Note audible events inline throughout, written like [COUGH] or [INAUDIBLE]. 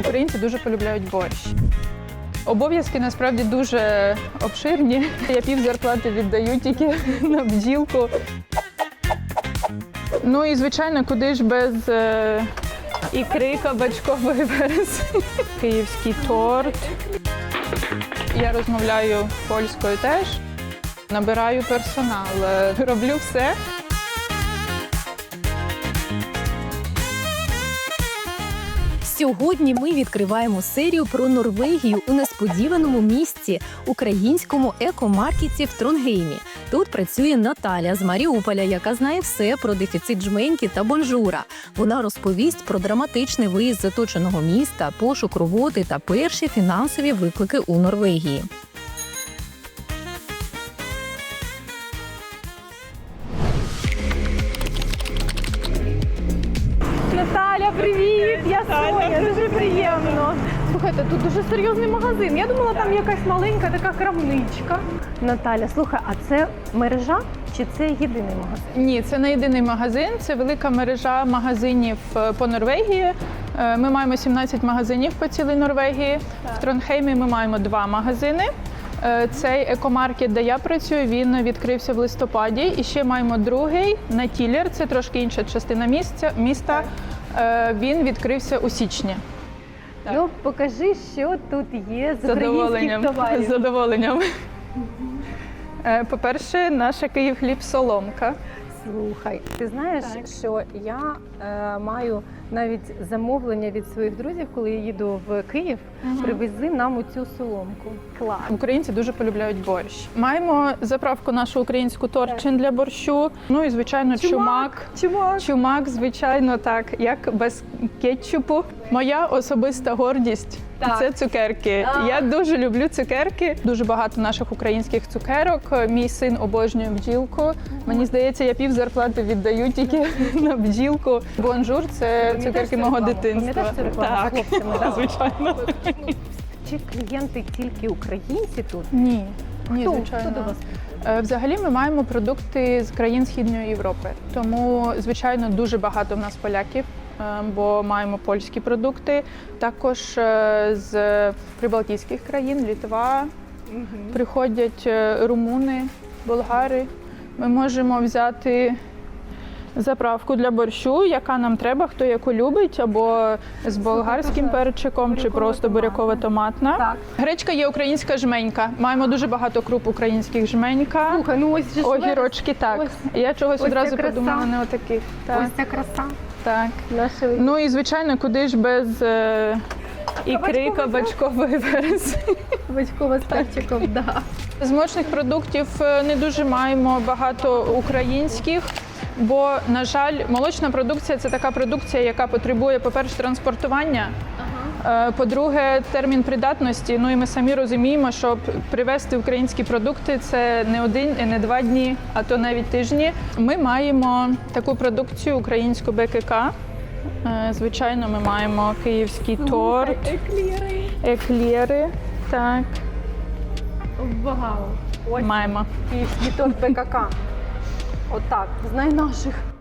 Українці дуже полюбляють борщ. Обов'язки насправді дуже обширні. Я пів зарплати віддаю тільки на бджілку. Ну і звичайно, куди ж без е, ікри кабачкової верес. Київський торт. Я розмовляю польською теж. Набираю персонал, е, роблю все. Сьогодні ми відкриваємо серію про Норвегію у несподіваному місці українському екомаркеті в Тронгеймі. Тут працює Наталя з Маріуполя, яка знає все про дефіцит жменьки та бонжура. Вона розповість про драматичний виїзд заточеного міста, пошук роботи та перші фінансові виклики у Норвегії. Слухайте, тут дуже серйозний магазин. Я думала, там якась маленька така крамничка. Наталя, слухай, а це мережа чи це єдиний магазин? Ні, це не єдиний магазин, це велика мережа магазинів е, по Норвегії. Е, Ми маємо 17 магазинів по цілій Норвегії. В Тронхеймі ми маємо два магазини. Е, Цей екомаркет, де я працюю, він відкрився в листопаді. І ще маємо другий на Тілер, це трошки інша частина місця, міста. Він відкрився у січні. Так. Ну, покажи, що тут є з З українських задоволенням. З товарів. задоволенням. Е, По-перше, наша Київ хліб соломка. Слухай, ти знаєш, що я е, маю навіть замовлення від своїх друзів, коли я їду в Київ, привези нам оцю соломку. Клас. Українці дуже полюбляють борщ. Маємо заправку нашу українську торчин для борщу. Ну і звичайно, чумак. Чумак. Чумак, звичайно, так, як без кетчупу. Моя особиста гордість Так. це цукерки. А. Я дуже люблю цукерки. Дуже багато наших українських цукерок. Мій син обожнює бджілку. Мені здається, я пів зарплати віддаю тільки на бджілку. Бонжур це цукерки мого дитинства. Цю рекламу Так, звичайно. Чи клієнти тільки українці тут? Ні. Ні, Хто? звичайно. Хто до вас? Е, Взагалі ми маємо продукти з країн Східної Європи. Тому, звичайно, дуже багато в нас поляків, бо маємо польські продукти. Також е, з прибалтійських країн, Літва, приходять е, румуни, болгари. Ми можемо взяти заправку для борщу, яка нам треба, хто яку любить, або з болгарським перчиком, чи просто буряково-томатна. Гречка є українська жменька. Маємо дуже багато круп українських жменька. Слухай, ну ось Огірочки, так. Ось- Я чогось ось одразу краса. подумала не отаких. Так, Ось ця краса. так. Нашої Ну і звичайно, куди ж без е, ікри кабачкової верес. батькова з перчиком, да. З молочних продуктів е, не дуже маємо багато українських. Бо, на жаль, молочна продукція це така продукція, яка потребує, по-перше, транспортування. Е, По-друге, термін придатності. Ну і ми самі розуміємо, щоб привезти українські продукти, це не один і не два дні, а то навіть тижні. Ми маємо таку продукцію українську БКК. Е, Звичайно, ми маємо київський торт, Екліри. еклери. Так, Вау. Маємо. київський торт БКК. Отак. Знай наших.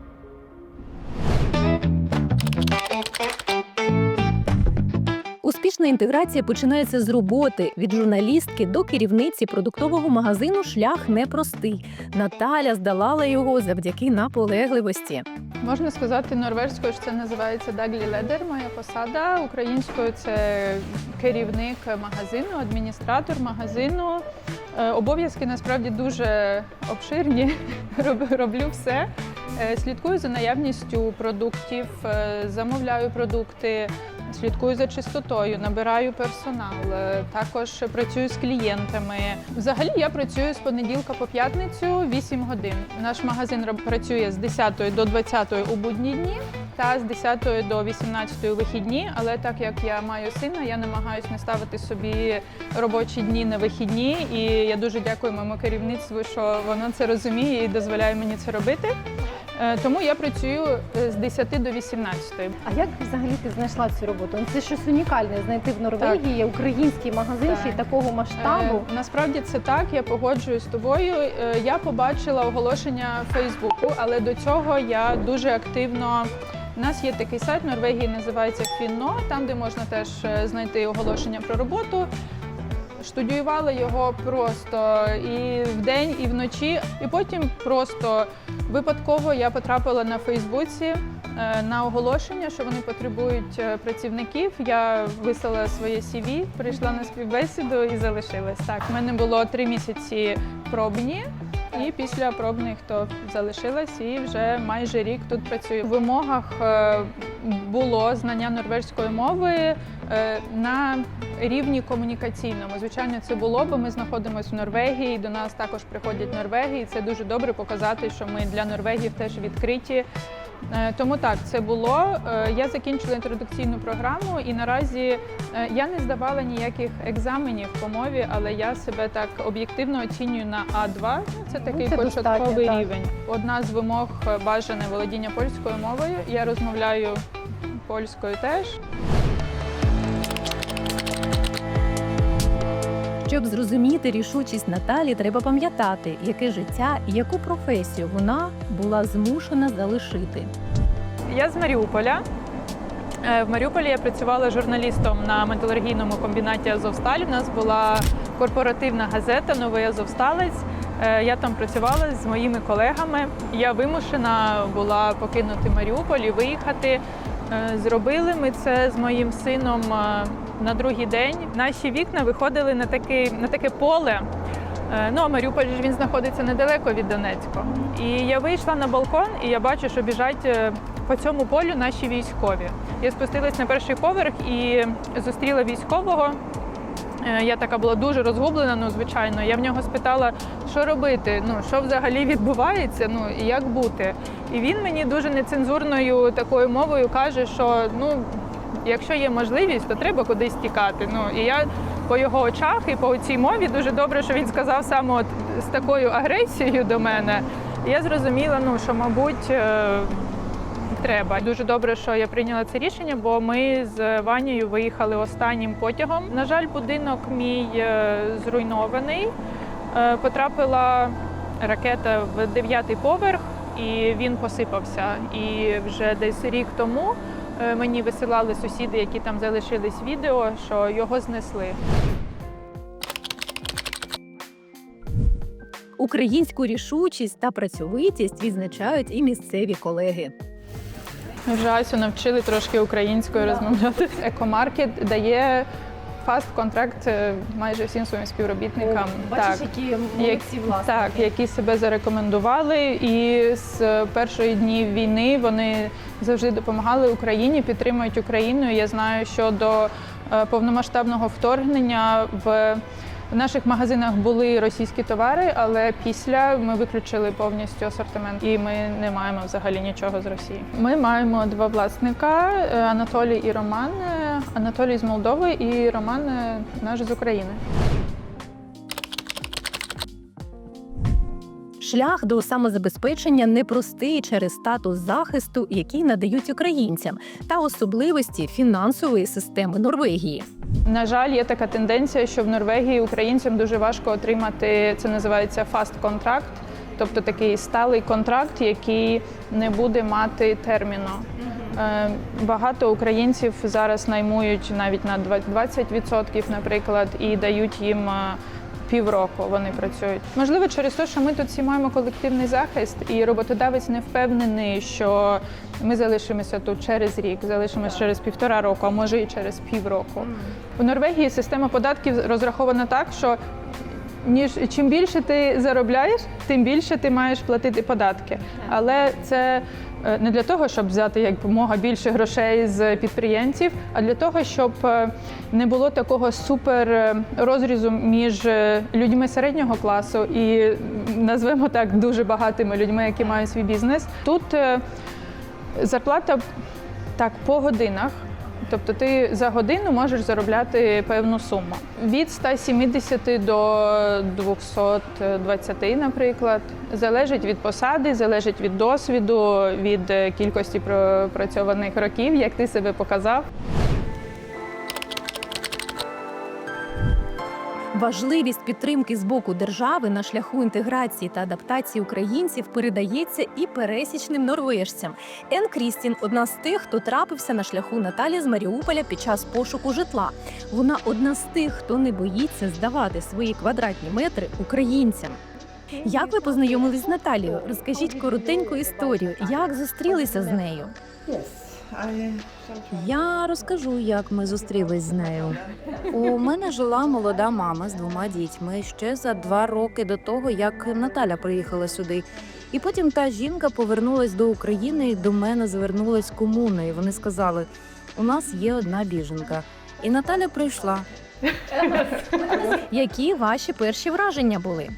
Успішна інтеграція починається з роботи від журналістки до керівниці продуктового магазину. Шлях непростий. Наталя здолала його завдяки наполегливості. Можна сказати норвезькою, що це називається Даглі Ледер, моя посада. Українською це керівник магазину, адміністратор магазину. Е, Обов'язки насправді дуже обширні. [LAUGHS] Роблю все. Е, Слідкую за наявністю продуктів, е, замовляю продукти, слідкую за чистотою, набираю персонал. е, Також працюю з клієнтами. Взагалі я працюю з понеділка по п'ятницю 8 годин. Наш магазин працює з 10 до 20 у будні дні та з 10 до 18 у вихідні. Але так як я маю сина, я намагаюся не ставити собі робочі дні на вихідні. І я дуже дякую моєму керівництву, що воно це розуміє і дозволяє мені це робити. Е, Тому я працюю е, з 10 до 18. А як взагалі ти знайшла цю роботу? Ну, Це щось унікальне знайти в Норвегії український магазин ще й такого масштабу. Е, насправді це так, я погоджуюсь з тобою. Е, Я побачила оголошення Фейсбуку, але до цього я дуже активно У нас є такий сайт в Норвегії, називається Фінно, там де можна теж е, знайти оголошення про роботу. Штудіювала його просто і вдень, і вночі. І потім просто випадково я потрапила на Фейсбуці е, на оголошення, що вони потребують е, працівників. Я вислала своє CV, прийшла на співбесіду і залишилась. Так, в мене було три місяці пробні. І після пробних то залишилась і вже майже рік тут працюю. В вимогах е, було знання норвезької мови е, на рівні комунікаційному. Звичайно, це було, бо ми знаходимося в Норвегії. До нас також приходять Норвегії. Це дуже добре показати, що ми для Норвегів теж відкриті. Е, Тому так, це було. Е, Я закінчила інтродукційну програму, і наразі е, я не здавала ніяких екзаменів по мові, але я себе так об'єктивно оцінюю на А2. Ну, Це такий це початковий рівень. так. Одна з вимог бажане володіння польською мовою. Я розмовляю польською теж. Щоб зрозуміти рішучість Наталі, треба пам'ятати, яке життя і яку професію вона була змушена залишити. Я з Маріуполя. Е, В Маріуполі я працювала журналістом на металургійному комбінаті Азовсталь. У нас була корпоративна газета Новий Азовсталець. Е, Я там працювала з моїми колегами. Я вимушена була покинути Маріуполь і виїхати. Е, Зробили ми це з моїм сином на другий день. Наші вікна виходили на таке, на таке поле. Е, Ну, а Маріуполь ж він знаходиться недалеко від Донецька. І я вийшла на балкон, і я бачу, що біжать е, по цьому полю наші військові. Я спустилась на перший поверх і зустріла військового. Е, Я така була дуже розгублена, ну звичайно. Я в нього спитала, що робити, ну що взагалі відбувається, ну і як бути. І він мені дуже нецензурною такою мовою каже, що ну, якщо є можливість, то треба кудись тікати. Ну і я по його очах і по цій мові дуже добре, що він сказав саме от з такою агресією до мене. Я зрозуміла, ну що, мабуть. е, Треба дуже добре, що я прийняла це рішення, бо ми з Ванією виїхали останнім потягом. На жаль, будинок мій е, зруйнований. Е, Потрапила ракета в дев'ятий поверх, і він посипався. І вже десь рік тому мені висилали сусіди, які там залишились відео, що його знесли. Українську рішучість та працьовитість відзначають і місцеві колеги. Вже Асю навчили трошки українською розмовляти. Екомаркет дає фаст контракт е, майже всім своїм співробітникам. так. які молодці Так, які себе зарекомендували, і з першої днів війни вони завжди допомагали Україні, підтримують Україну. Я знаю, що до е, повномасштабного вторгнення в в наших магазинах були російські товари, але після ми виключили повністю асортимент, і ми не маємо взагалі нічого з Росії. Ми маємо два власника: е, Анатолій і Роман. Анатолій з Молдови і Роман наш з України. Шлях до самозабезпечення непростий через статус захисту, який надають українцям, та особливості фінансової системи Норвегії. На жаль, є така тенденція, що в Норвегії українцям дуже важко отримати це називається фаст контракт, тобто такий сталий контракт, який не буде мати терміну. Е, Багато українців зараз наймують навіть на 20%, наприклад, і дають їм е, півроку. Вони працюють. Можливо, через те, що ми тут всі маємо колективний захист, і роботодавець не впевнений, що ми залишимося тут через рік, залишимося через півтора року, а може і через півроку. У Норвегії система податків розрахована так, що ніж чим більше ти заробляєш, тим більше ти маєш платити податки. Але це не для того, щоб взяти якомога більше грошей з підприємців, а для того, щоб е, не було такого супер е, розрізу між е, людьми середнього класу і назвемо так дуже багатими людьми, які мають свій бізнес. Тут е, зарплата так по годинах. Тобто ти за годину можеш заробляти певну суму. Від 170 до 220, наприклад. Залежить від посади, залежить від досвіду, від е, кількості пропрацьованих років, як ти себе показав. Важливість підтримки з боку держави на шляху інтеграції та адаптації українців передається і пересічним норвежцям. Ен Крістін одна з тих, хто трапився на шляху Наталі з Маріуполя під час пошуку житла. Вона одна з тих, хто не боїться здавати свої квадратні метри українцям. Як ви познайомились з Наталією? Розкажіть коротеньку історію, як зустрілися з нею. Я розкажу, як ми зустрілись з нею. У мене жила молода мама з двома дітьми ще за два роки до того, як Наталя приїхала сюди. І потім та жінка повернулась до України і до мене звернулась комуна. І вони сказали: у нас є одна біженка. І Наталя прийшла. [LAUGHS] Які ваші перші враження були?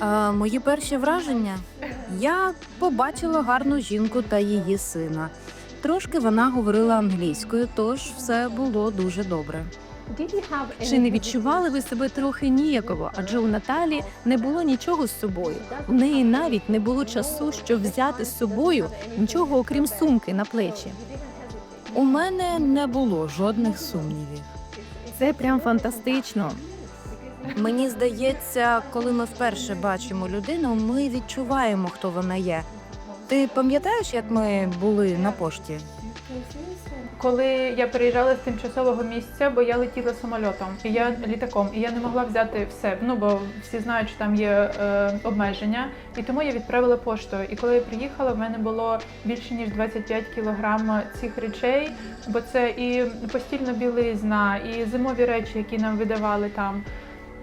А, мої перші враження я побачила гарну жінку та її сина. Трошки вона говорила англійською, тож все було дуже добре. Чи не відчували ви себе трохи ніяково? Адже у Наталі не було нічого з собою. У неї навіть не було часу, щоб взяти з собою нічого окрім сумки на плечі. У мене не було жодних сумнівів. Це прям фантастично. Мені здається, коли ми вперше бачимо людину, ми відчуваємо, хто вона є. Ти пам'ятаєш, як ми були на пошті? Коли я переїжджала з тимчасового місця, бо я летіла самольотом, і я літаком, і я не могла взяти все. Ну бо всі знають, що там є е, обмеження, і тому я відправила поштою. І коли я приїхала, в мене було більше ніж 25 кілограм цих речей, бо це і постільна білизна, і зимові речі, які нам видавали там.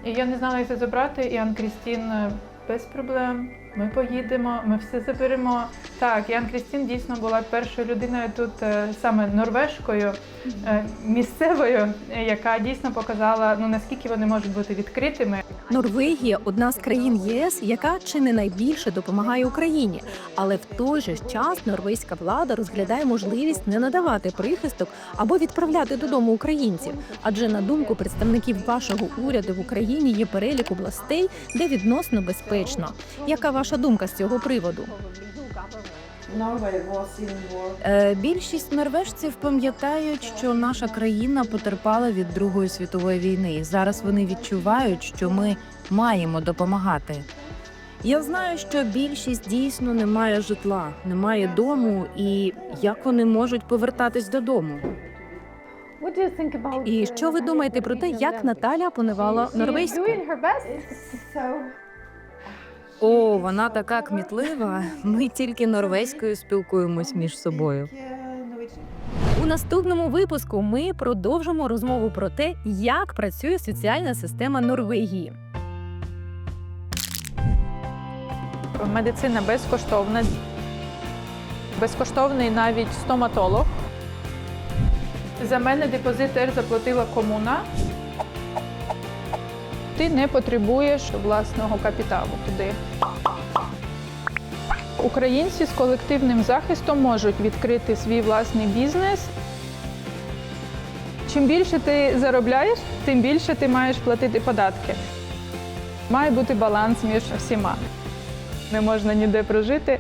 І я не знала, як це забрати. І Ан Крістін е, без проблем. Ми поїдемо, ми все заберемо. Так, Ян Крістін дійсно була першою людиною тут, е, саме норвежкою, е, місцевою, яка дійсно показала, ну наскільки вони можуть бути відкритими. Норвегія одна з країн ЄС, яка чи не найбільше допомагає Україні. Але в той же час норвезька влада розглядає можливість не надавати прихисток або відправляти додому українців. Адже на думку представників вашого уряду в Україні є перелік областей, де відносно безпечно. Яка ваша думка з цього приводу? Е, більшість норвежців пам'ятають, що наша країна потерпала від Другої світової війни. Зараз вони відчувають, що ми маємо допомагати. Я знаю, що більшість дійсно не має житла, не має дому, і як вони можуть повертатись додому. І що ви думаєте про те, як Наталя опанувала норвезьку? О, вона така кмітлива. Ми тільки норвезькою спілкуємось між собою. У наступному випуску ми продовжимо розмову про те, як працює соціальна система Норвегії. Медицина безкоштовна, безкоштовний навіть стоматолог. За мене депозит теж заплатила комуна. Ти не потребуєш власного капіталу туди. Українці з колективним захистом можуть відкрити свій власний бізнес. Чим більше ти заробляєш, тим більше ти маєш платити податки. Має бути баланс між всіма. Не можна ніде прожити